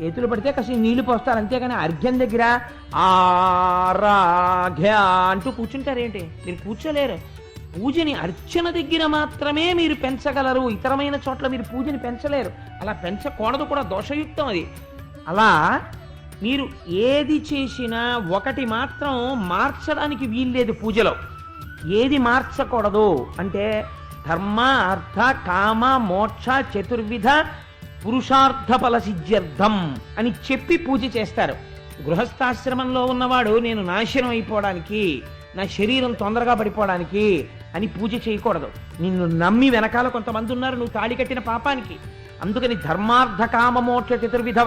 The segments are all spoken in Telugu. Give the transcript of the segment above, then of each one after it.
చేతులు పడితే కాస్త నీళ్ళు పోస్తారు అంతేగాని అర్ఘ్యం దగ్గర ఆరాఘ్య అంటూ కూర్చుంటారేంటి? మీరు కూర్చోలేరు. పూజని అర్చన దగ్గర మాత్రమే మీరు పెంచగలరు. ఇతరమైన చోట్ల మీరు పూజని పెంచలేరు. అలా పెంచకూడదు కూడా దోషయుక్తం అది. అలా మీరు ఏది చేసినా ఒకటి మాత్రం మార్చడానికి వీల్లేదు పూజలో. ఏది మార్చకూడదు అంటే ధర్మ అర్థ కామ మోక్ష చతుర్విధ పురుషార్థ ఫల సిద్ధ్యర్థం అని చెప్పి పూజ చేస్తారు. గృహస్థాశ్రమంలో ఉన్నవాడు నేను నాశనం అయిపోవడానికి నా శరీరం తొందరగా పడిపోవడానికి అని పూజ చేయకూడదు. నిన్ను నమ్మి వెనకాల కొంతమంది ఉన్నారు నువ్వు తాళి కట్టిన పాపానికి. అందుకని ధర్మార్థ కామమోక్ష చతుర్విధ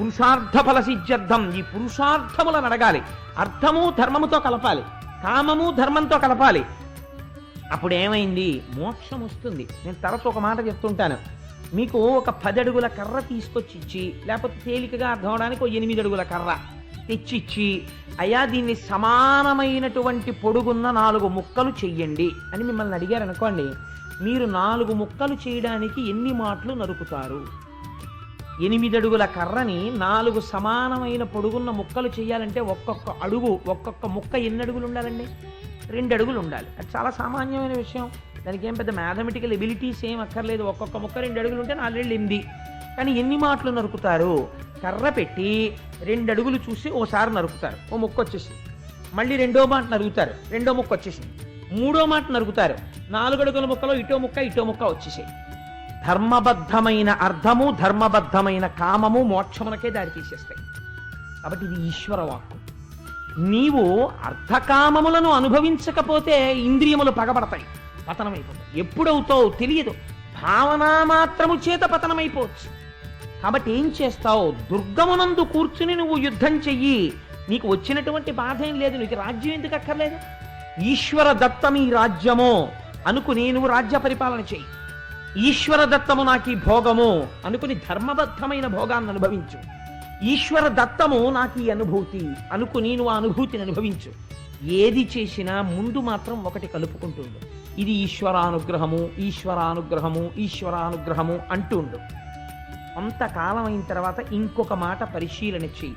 పురుషార్థ ఫల సిద్ధ్యర్థం ఈ పురుషార్థములను అడగాలి. అర్థము ధర్మముతో కలపాలి. కామము ధర్మంతో కలపాలి. అప్పుడు ఏమైంది మోక్షం వస్తుంది. నేను తరచు ఒక మాట చెప్తుంటాను. మీకు ఒక పది అడుగుల కర్ర తీసుకొచ్చి ఇచ్చి లేకపోతే తేలికగా అర్థం అవడానికి ఒక ఎనిమిది అడుగుల కర్ర తెచ్చిచ్చి అయ్యా దీన్ని సమానమైనటువంటి పొడుగున్న నాలుగు ముక్కలు చెయ్యండి అని మిమ్మల్ని అడిగారు అనుకోండి. మీరు నాలుగు ముక్కలు చేయడానికి ఎన్ని మాటలు నరుకుతారు? ఎనిమిది అడుగుల కర్రని నాలుగు సమానమైన పొడుగున్న ముక్కలు చేయాలంటే ఒక్కొక్క అడుగు ఒక్కొక్క ముక్క ఎన్ని అడుగులు ఉండాలండి? రెండు అడుగులు ఉండాలి. అది చాలా సామాన్యమైన విషయం. దానికి ఏం పెద్ద మ్యాథమెటికల్ ఎబిలిటీస్ ఏం అక్కర్లేదు. ఒక్కొక్క ముక్క రెండు అడుగులు ఉంటే నాలుగేళ్ళు ఎనిమిది. కానీ ఎన్ని మాటలు నరుకుతారు? కర్ర పెట్టి రెండు అడుగులు చూసి ఓసారి నరుకుతారు. ఓ ముక్క వచ్చేసి మళ్ళీ రెండో మాట నరుగుతారు రెండో ముక్క వచ్చేసింది. మూడో మాట నరుగుతారు నాలుగు అడుగుల ముక్కలో ఇటో ముక్క ఇటో ముక్క వచ్చేసాయి. ధర్మబద్ధమైన అర్థము ధర్మబద్ధమైన కామము మోక్షమునకే దారి తీసేస్తాయి కాబట్టి ఇది ఈశ్వర వాక్కు నీవు అర్థకామములను అనుభవించకపోతే ఇంద్రియములు పగబడతాయి. పతనమైపోతాయి ఎప్పుడవుతావు తెలియదు. భావన మాత్రము చేత పతనమైపోవచ్చు. కాబట్టి ఏం చేస్తావు? దుర్గమునందు కూర్చుని నువ్వు యుద్ధం చెయ్యి. నీకు వచ్చినటువంటి బాధ ఏం లేదు. నీకు రాజ్యం ఎందుకు అక్కర్లేదు? ఈశ్వర దత్తం ఈ రాజ్యమో అనుకుని నువ్వు రాజ్య పరిపాలన చెయ్యి. ఈశ్వర దత్తము నాకు ఈ భోగము అనుకుని ధర్మబద్ధమైన భోగాన్ని అనుభవించు. ఈశ్వర దత్తము నాకు ఈ అనుభూతి అనుకుని నువ్వు ఆ అనుభూతిని అనుభవించు. ఏది చేసినా ముందు మాత్రం ఒకటి కలుపుకుంటుండు ఇది ఈశ్వరానుగ్రహము ఈశ్వరానుగ్రహము ఈశ్వరానుగ్రహము అంటుండు కొంతకాలం అయిన తర్వాత ఇంకొక మాట పరిశీలన చెయ్యి.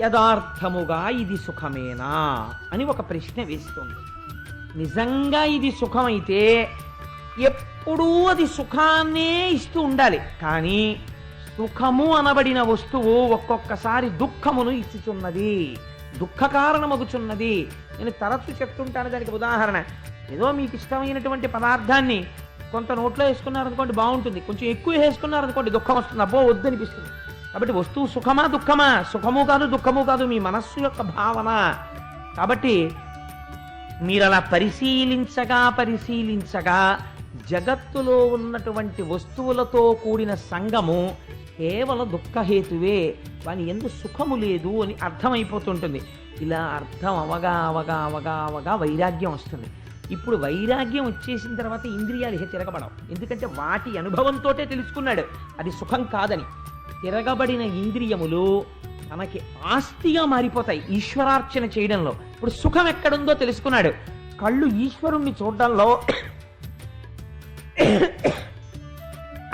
యథార్థముగా ఇది సుఖమేనా అని ఒక ప్రశ్న వేస్తుంది. నిజంగా ఇది సుఖమైతే ఎప్పుడూ అది సుఖాన్నే ఇస్తూ ఉండాలి. కానీ సుఖము అనబడిన వస్తువు ఒక్కొక్కసారి దుఃఖమును ఇచ్చుచున్నది. దుఃఖ కారణమగుచున్నది నేను తరచు చెప్తుంటాను దానికి ఉదాహరణ. ఏదో మీకు ఇష్టమైనటువంటి పదార్థాన్ని కొంత నోట్లో వేసుకున్నారనుకోండి బాగుంటుంది. కొంచెం ఎక్కువ వేసుకున్నారనుకోండి దుఃఖం వస్తుంది. అబ్బో వద్దనిపిస్తుంది. కాబట్టి వస్తువు సుఖమా దుఃఖమా? సుఖము కాదు దుఃఖము కాదు మీ మనస్సు యొక్క భావన. కాబట్టి మీరు అలా పరిశీలించగా పరిశీలించగా జగత్తులో ఉన్నటువంటి వస్తువులతో కూడిన సంగము కేవలం దుఃఖహేతువే వాని ఎందు సుఖము లేదు అని అర్థమైపోతుంటుంది. ఇలా అర్థం అవగా అవగా అవగా అవగా వైరాగ్యం వస్తుంది. ఇప్పుడు వైరాగ్యం వచ్చేసిన తర్వాత ఇంద్రియాలు ఇక తిరగబడవు. ఎందుకంటే వాటి అనుభవంతోటే తెలుసుకున్నాడు. అది సుఖం కాదని. తిరగబడిన ఇంద్రియములు తనకి ఆస్తిగా మారిపోతాయి ఈశ్వరార్చన చేయడంలో. ఇప్పుడు సుఖం ఎక్కడుందో తెలుసుకున్నాడు. కళ్ళు ఈశ్వరుణ్ణి చూడడంలో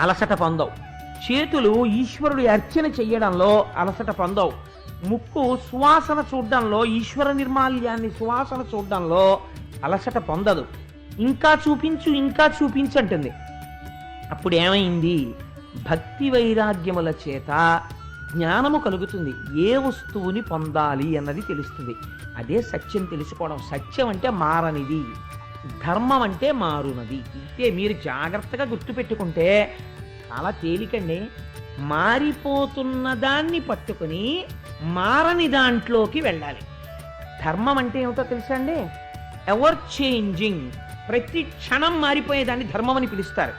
అలసట పొందవు. చేతులు ఈశ్వరుడి అర్చన చెయ్యడంలో అలసట పొందవు. ముక్కు సువాసన చూడడంలో ఈశ్వర నిర్మాల్యాన్ని సువాసన చూడడంలో అలసట పొందదు. ఇంకా చూపించు ఇంకా చూపించంటుంది. అప్పుడు ఏమైంది భక్తి వైరాగ్యముల చేత జ్ఞానము కలుగుతుంది. ఏ వస్తువుని పొందాలి అన్నది తెలుస్తుంది. అదే సత్యం తెలుసుకోవడం. సత్యం అంటే మారనిది. ధర్మం అంటే మారునది ఇంతే మీరు జాగ్రత్తగా గుర్తుపెట్టుకుంటే చాలా తేలికండి. మారిపోతున్న దాన్ని పట్టుకుని మారని దాంట్లోకి వెళ్ళాలి. ధర్మం అంటే ఏమిటో తెలుసా అండి? Ever changing. ప్రతి క్షణం మారిపోయేదాన్ని ధర్మం అని పిలుస్తారు.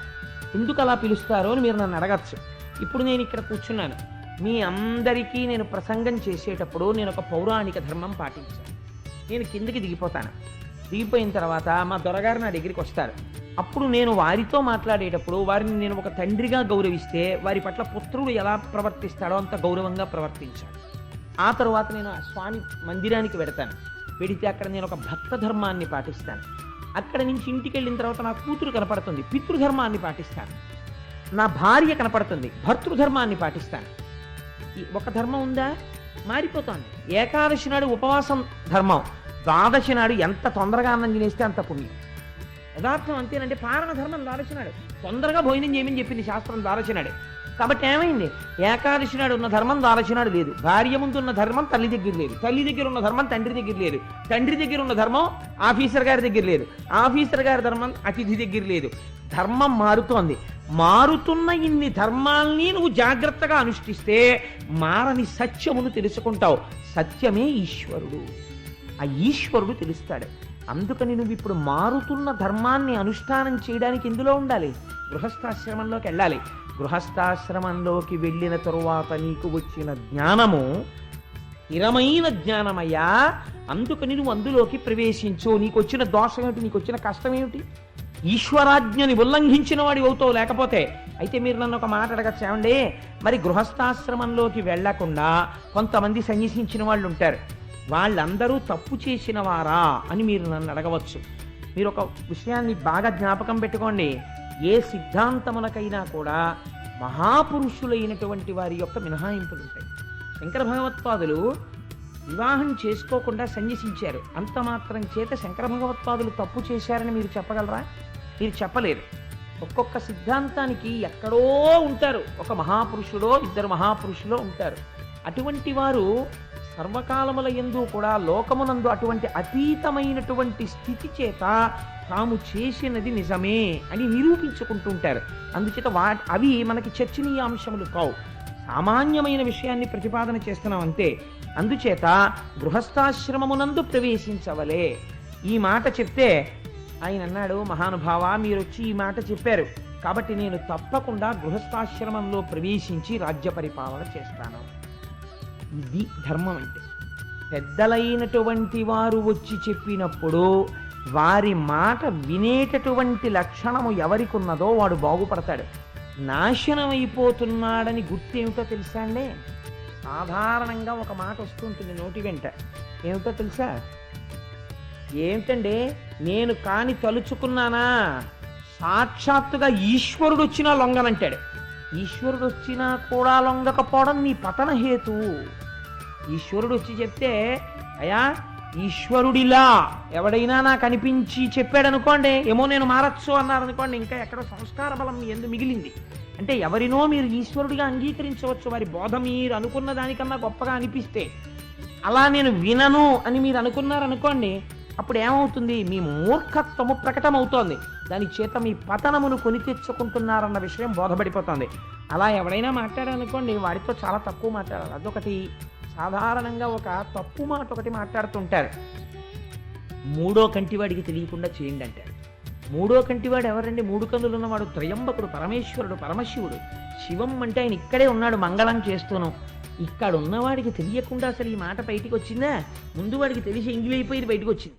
ఎందుకు అలా పిలుస్తారో అని మీరు నన్ను అడగచ్చు. ఇప్పుడు నేను ఇక్కడ కూర్చున్నాను. మీ అందరికీ నేను ప్రసంగం చేసేటప్పుడు నేను ఒక పౌరాణిక ధర్మం పాటించాను. నేను కిందకి దిగిపోతాను. దిగిపోయిన తర్వాత మా దొరగారు నా దగ్గరికి వస్తారు. అప్పుడు నేను వారితో మాట్లాడేటప్పుడు వారిని నేను ఒక తండ్రిగా గౌరవిస్తే వారి పట్ల పుత్రుడు ఎలా ప్రవర్తిస్తాడో అంత గౌరవంగా ప్రవర్తించాడు. ఆ తర్వాత నేను స్వామి మందిరానికి వెడతాను. వెడితే అక్కడ నేను ఒక భక్త ధర్మాన్ని పాటిస్తాను. అక్కడ నుంచి ఇంటికి వెళ్ళిన తర్వాత నా కూతురు కనపడుతుంది. పితృధర్మాన్ని పాటిస్తాను. నా భార్య కనపడుతుంది. భర్తృధర్మాన్ని పాటిస్తాను. ఒక ధర్మం ఉందా? మారిపోతోంది ఏకాదశి నాడు ఉపవాసం ధర్మం. ద్వాదశి నాడు ఎంత తొందరగా అన్నం తినేస్తే అంత పుణ్యం. యథార్థం అంతేనంటే పారణ ధర్మం ద్వాదశి నాడు తొందరగా భోజనం చేయమని చెప్పింది శాస్త్రం ద్వాదశి నాడే కాబట్టి ఏమైంది? ఏకాదశి నాడు ఉన్న ధర్మం ద్వాదశి నాడు లేదు. భార్య ముందు ఉన్న ధర్మం తల్లి దగ్గర లేదు. తల్లి దగ్గర ఉన్న ధర్మం తండ్రి దగ్గర లేదు. తండ్రి దగ్గర ఉన్న ధర్మం ఆఫీసర్ గారి దగ్గర లేదు. ఆఫీసర్ గారి ధర్మం అతిథి దగ్గర లేదు. ధర్మం మారుతోంది. మారుతున్న ఇన్ని ధర్మాల్ని నువ్వు జాగ్రత్తగా అనుష్ఠిస్తే మారని సత్యమును తెలుసుకుంటావు. సత్యమే ఈశ్వరుడు. ఆ ఈశ్వరుడు తెలుస్తాడు. అందుకని నువ్వు ఇప్పుడు మారుతున్న ధర్మాన్ని అనుష్ఠానం చేయడానికి ఎందులో ఉండాలి. గృహస్థాశ్రమంలోకి వెళ్ళాలి. గృహస్థాశ్రమంలోకి వెళ్ళిన తరువాత నీకు వచ్చిన జ్ఞానము స్థిరమైన జ్ఞానమయ్యా. అందుకని నువ్వు అందులోకి ప్రవేశించు. నీకు వచ్చిన దోషం ఏమిటి? నీకు వచ్చిన కష్టం ఏమిటి? ఈశ్వరాజ్ఞని ఉల్లంఘించిన వాడి అవుతావు లేకపోతే. అయితే మీరు నన్ను ఒక మాట అడగచ్చు. ఏమండి? మరి గృహస్థాశ్రమంలోకి వెళ్ళకుండా కొంతమంది సన్యసించిన వాళ్ళు ఉంటారు. వాళ్ళందరూ తప్పు చేసిన వారా అని మీరు నన్ను అడగవచ్చు. మీరు ఒక విషయాన్ని బాగా జ్ఞాపకం పెట్టుకోండి. ఏ సిద్ధాంతములకైనా కూడా మహాపురుషులైనటువంటి వారి యొక్క మినహాయింపులు ఉంటాయి శంకర భగవత్పాదులు వివాహం చేసుకోకుండా సన్యసించారు. అంత మాత్రం చేత శంకర భగవత్పాదులు తప్పు చేశారని మీరు చెప్పగలరా? మీరు చెప్పలేరు. ఒక్కొక్క సిద్ధాంతానికి ఎక్కడో ఉంటారు. ఒక మహాపురుషుడో ఇద్దరు మహాపురుషులో ఉంటారు. అటువంటి వారు సర్వకాలముల ఎందు కూడా లోకమునందు అటువంటి అతీతమైనటువంటి స్థితి చేత తాము చేసినది నిజమే అని నిరూపించుకుంటుంటారు. అందుచేత వా అవి మనకి చర్చనీయాంశములు కావు. సామాన్యమైన విషయాన్ని ప్రతిపాదన చేస్తున్నాం అంతే అందుచేత గృహస్థాశ్రమమునందు ప్రవేశించవలే. ఈ మాట చెప్తే ఆయన అన్నాడు మహానుభావ మీరు వచ్చి ఈ మాట చెప్పారు. కాబట్టి నేను తప్పకుండా గృహస్థాశ్రమంలో ప్రవేశించి రాజ్య పరిపాలన చేస్తాను. ఇది ధర్మం అంటే. పెద్దలైనటువంటి వారు వచ్చి చెప్పినప్పుడు వారి మాట వినేటటువంటి లక్షణము ఎవరికి ఉన్నదో వాడు బాగుపడతాడు. నాశనం అయిపోతున్నాడని గుర్తేమిటో తెలుసా అండి? సాధారణంగా ఒక మాట వస్తుంటుంది నోటి వెంట. ఏమిటో తెలుసా? ఏమిటండి? నేను కాని తలుచుకున్నానా? సాక్షాత్తుగా ఈశ్వరుడు వచ్చినా లొంగనంటాడు. ఈశ్వరుడు వచ్చినా కూడా లొంగకపోవడం నీ పతన హేతు. ఈశ్వరుడు వచ్చి చెప్తే అయా ఈశ్వరుడిలా ఎవడైనా నాకు అనిపించి చెప్పాడు అనుకోండి ఏమో నేను మారచ్చు అన్నారు అనుకోండి ఇంకా ఎక్కడో సంస్కార బలం మీ ఎందు మిగిలింది. అంటే ఎవరినో మీరు ఈశ్వరుడిగా అంగీకరించవచ్చు వారి బోధ మీరు అనుకున్న దానికన్నా గొప్పగా అనిపిస్తే. అలా నేను వినను అని మీరు అనుకున్నారనుకోండి అప్పుడు ఏమవుతుంది మీ మూర్ఖత్వము ప్రకటమవుతోంది. దాని చేత మీ పతనమును కొని తెచ్చుకుంటున్నారన్న విషయం బోధపడిపోతుంది. అలా ఎవడైనా మాట్లాడాలనుకోండి వాడితో చాలా తక్కువ మాట్లాడాలి. అదొకటి. సాధారణంగా ఒక తప్పు మాట ఒకటి మాట్లాడుతుంటారు. మూడో కంటివాడికి తెలియకుండా చేయండి అంటారు. మూడో కంటివాడు ఎవరండి? మూడు కన్నులు ఉన్నవాడు త్రయంబకుడు పరమేశ్వరుడు పరమశివుడు. శివం అంటే ఆయన ఇక్కడే ఉన్నాడు మంగళం చేస్తూను. ఇక్కడ ఉన్నవాడికి తెలియకుండా అసలు ఈ మాట బయటికి వచ్చిందా ముందు వాడికి తెలిసి ఎంగిలైపోయి బయటకు వచ్చింది